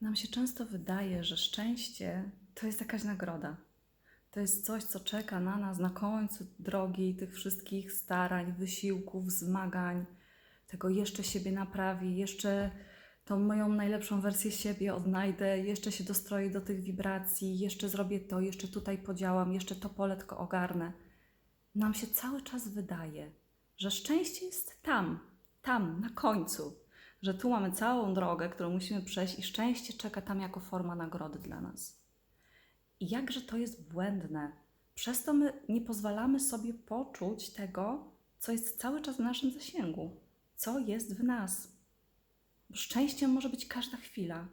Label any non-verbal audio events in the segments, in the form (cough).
Nam się często wydaje, że szczęście to jest jakaś nagroda. To jest coś, co czeka na nas na końcu drogi tych wszystkich starań, wysiłków, zmagań, tego jeszcze siebie naprawię, jeszcze tą moją najlepszą wersję siebie odnajdę, jeszcze się dostroję do tych wibracji, jeszcze zrobię to, jeszcze tutaj podziałam, jeszcze to poletko ogarnę. Nam się cały czas wydaje, że szczęście jest tam, tam, na końcu, że tu mamy całą drogę, którą musimy przejść i szczęście czeka tam jako forma nagrody dla nas. I jakże to jest błędne. Przez to my nie pozwalamy sobie poczuć tego, co jest cały czas w naszym zasięgu, co jest w nas. Szczęściem może być każda chwila.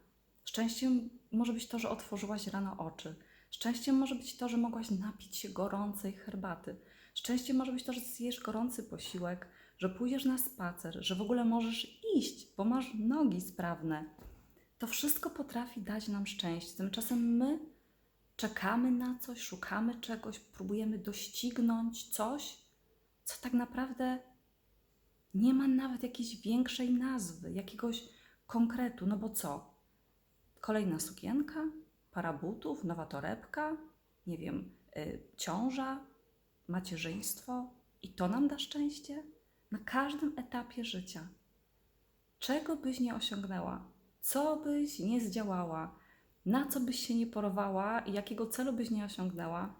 Szczęściem może być to, że otworzyłaś rano oczy. Szczęściem może być to, że mogłaś napić się gorącej herbaty. Szczęściem może być to, że zjesz gorący posiłek, że pójdziesz na spacer, że w ogóle możesz iść, bo masz nogi sprawne. To wszystko potrafi dać nam szczęście. Tymczasem my czekamy na coś, szukamy czegoś, próbujemy doścignąć coś, co tak naprawdę nie ma nawet jakiejś większej nazwy, jakiegoś konkretu. No bo co? Kolejna sukienka, para butów, nowa torebka, nie wiem, y, ciąża, macierzyństwo i to nam da szczęście? Na każdym etapie życia. Czego byś nie osiągnęła, co byś nie zdziałała, na co byś się nie porwała i jakiego celu byś nie osiągnęła,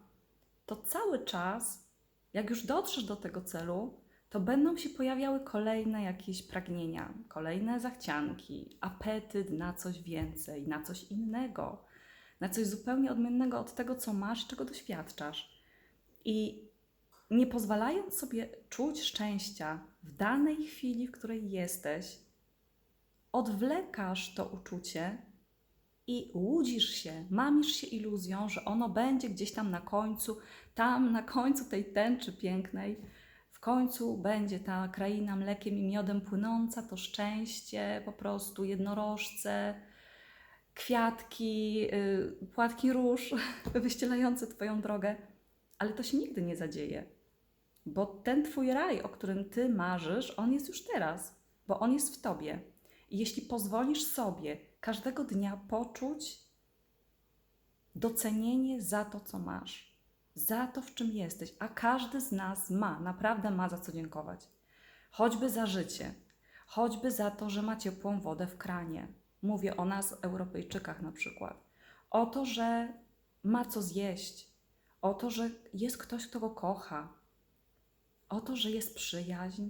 to cały czas, jak już dotrzesz do tego celu, to będą się pojawiały kolejne jakieś pragnienia, kolejne zachcianki, apetyt na coś więcej, na coś innego, na coś zupełnie odmiennego od tego, co masz, czego doświadczasz. I nie pozwalając sobie czuć szczęścia w danej chwili, w której jesteś, odwlekasz to uczucie i łudzisz się, mamisz się iluzją, że ono będzie gdzieś tam na końcu, tam na końcu tej tęczy pięknej, w końcu będzie ta kraina mlekiem i miodem płynąca, to szczęście, po prostu jednorożce, kwiatki, yy, płatki róż (laughs) wyścielające Twoją drogę, ale to się nigdy nie zadzieje, bo ten Twój raj, o którym Ty marzysz, on jest już teraz, bo on jest w Tobie. I jeśli pozwolisz sobie każdego dnia poczuć docenienie za to, co masz, za to, w czym jesteś, a każdy z nas ma, naprawdę ma za co dziękować. Choćby za życie, choćby za to, że ma ciepłą wodę w kranie. Mówię o nas, Europejczykach na przykład. O to, że ma co zjeść, o to, że jest ktoś, kto go kocha, o to, że jest przyjaźń,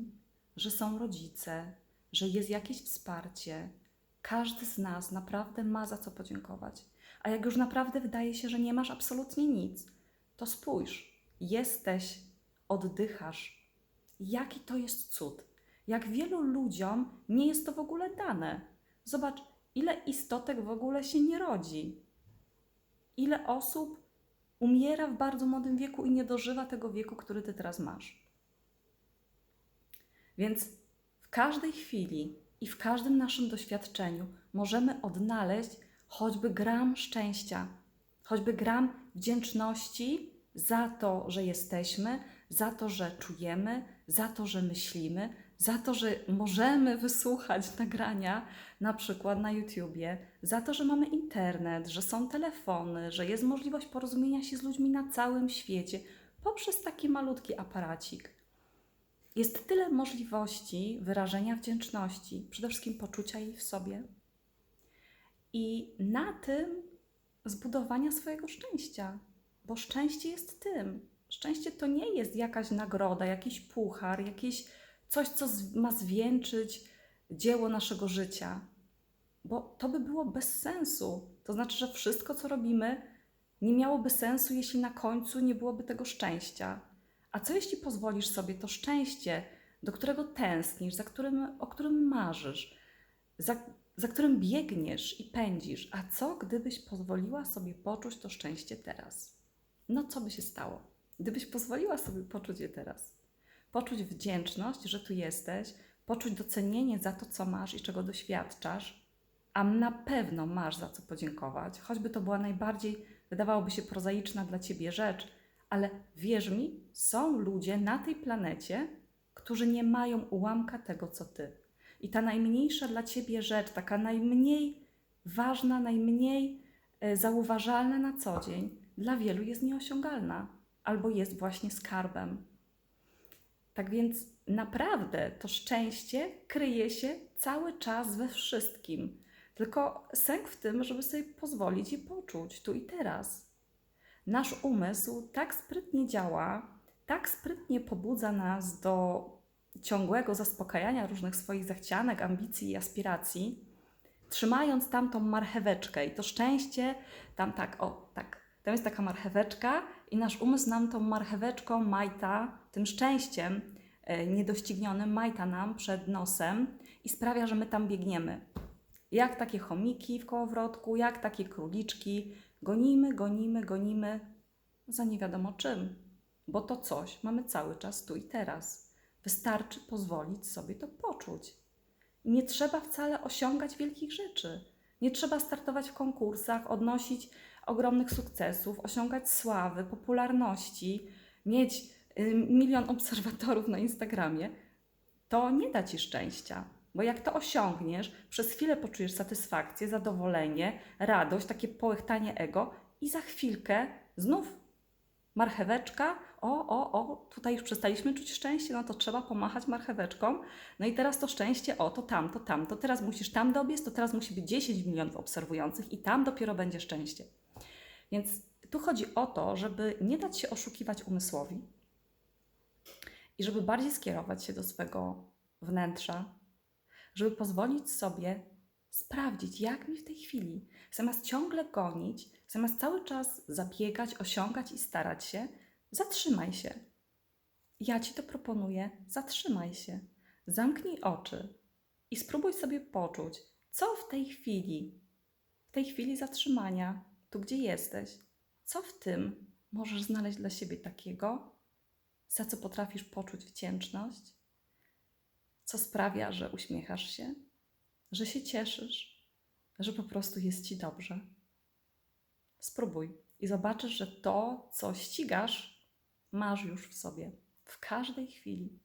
że są rodzice, że jest jakieś wsparcie. Każdy z nas naprawdę ma za co podziękować. A jak już naprawdę wydaje się, że nie masz absolutnie nic, to spójrz, jesteś, oddychasz. Jaki to jest cud. Jak wielu ludziom nie jest to w ogóle dane. Zobacz, ile istotek w ogóle się nie rodzi. Ile osób umiera w bardzo młodym wieku i nie dożywa tego wieku, który ty teraz masz. Więc w każdej chwili i w każdym naszym doświadczeniu możemy odnaleźć choćby gram szczęścia, choćby gram wdzięczności za to, że jesteśmy, za to, że czujemy, za to, że myślimy, za to, że możemy wysłuchać (laughs) nagrania na przykład na YouTubie, za to, że mamy internet, że są telefony, że jest możliwość porozumienia się z ludźmi na całym świecie poprzez taki malutki aparacik. Jest tyle możliwości wyrażenia wdzięczności, przede wszystkim poczucia jej w sobie i na tym zbudowania swojego szczęścia, bo szczęście jest tym. Szczęście to nie jest jakaś nagroda, jakiś puchar, jakieś coś, co ma zwieńczyć dzieło naszego życia, bo to by było bez sensu. To znaczy, że wszystko, co robimy, nie miałoby sensu, jeśli na końcu nie byłoby tego szczęścia. A co jeśli pozwolisz sobie to szczęście, do którego tęsknisz, za którym, o którym marzysz, za, za którym biegniesz i pędzisz? A co gdybyś pozwoliła sobie poczuć to szczęście teraz? No co by się stało, gdybyś pozwoliła sobie poczuć je teraz? Poczuć wdzięczność, że tu jesteś, poczuć docenienie za to, co masz i czego doświadczasz, a na pewno masz za co podziękować, choćby to była najbardziej, wydawałoby się, prozaiczna dla ciebie rzecz, ale wierz mi, są ludzie na tej planecie, którzy nie mają ułamka tego, co ty. I ta najmniejsza dla ciebie rzecz, taka najmniej ważna, najmniej e, zauważalna na co dzień, dla wielu jest nieosiągalna albo jest właśnie skarbem. Tak więc naprawdę to szczęście kryje się cały czas we wszystkim. Tylko sęk w tym, żeby sobie pozwolić je poczuć tu i teraz. Nasz umysł tak sprytnie działa, tak sprytnie pobudza nas do ciągłego zaspokajania różnych swoich zachcianek, ambicji i aspiracji, trzymając tam tą marcheweczkę i to szczęście, tam tak, o, tak, tam jest taka marcheweczka i nasz umysł nam tą marcheweczką majta, tym szczęściem e, niedoścignionym majta nam przed nosem i sprawia, że my tam biegniemy. Jak takie chomiki w kołowrotku, jak takie króliczki, gonimy, gonimy, gonimy za nie wiadomo czym, bo to coś mamy cały czas tu i teraz. Wystarczy pozwolić sobie to poczuć. Nie trzeba wcale osiągać wielkich rzeczy. Nie trzeba startować w konkursach, odnosić ogromnych sukcesów, osiągać sławy, popularności, mieć y, milion obserwatorów na Instagramie. To nie da ci szczęścia, bo jak to osiągniesz, przez chwilę poczujesz satysfakcję, zadowolenie, radość, takie połechtanie ego i za chwilkę znów marcheweczka, o, o, o, tutaj już przestaliśmy czuć szczęście, no to trzeba pomachać marcheweczką. No i teraz to szczęście, o, to tamto, tamto, teraz musisz tam dobiec, to teraz musi być 10 milionów obserwujących i tam dopiero będzie szczęście. Więc tu chodzi o to, żeby nie dać się oszukiwać umysłowi i żeby bardziej skierować się do swego wnętrza, żeby pozwolić sobie sprawdzić, jak mi w tej chwili, zamiast ciągle gonić, zamiast cały czas zabiegać, osiągać i starać się, zatrzymaj się. Ja ci to proponuję, zatrzymaj się, zamknij oczy i spróbuj sobie poczuć, co w tej chwili, w tej chwili zatrzymania, tu gdzie jesteś, co w tym możesz znaleźć dla siebie takiego, za co potrafisz poczuć wdzięczność, co sprawia, że uśmiechasz się, że się cieszysz, że po prostu jest ci dobrze. Spróbuj i zobaczysz, że to, co ścigasz, masz już w sobie w każdej chwili.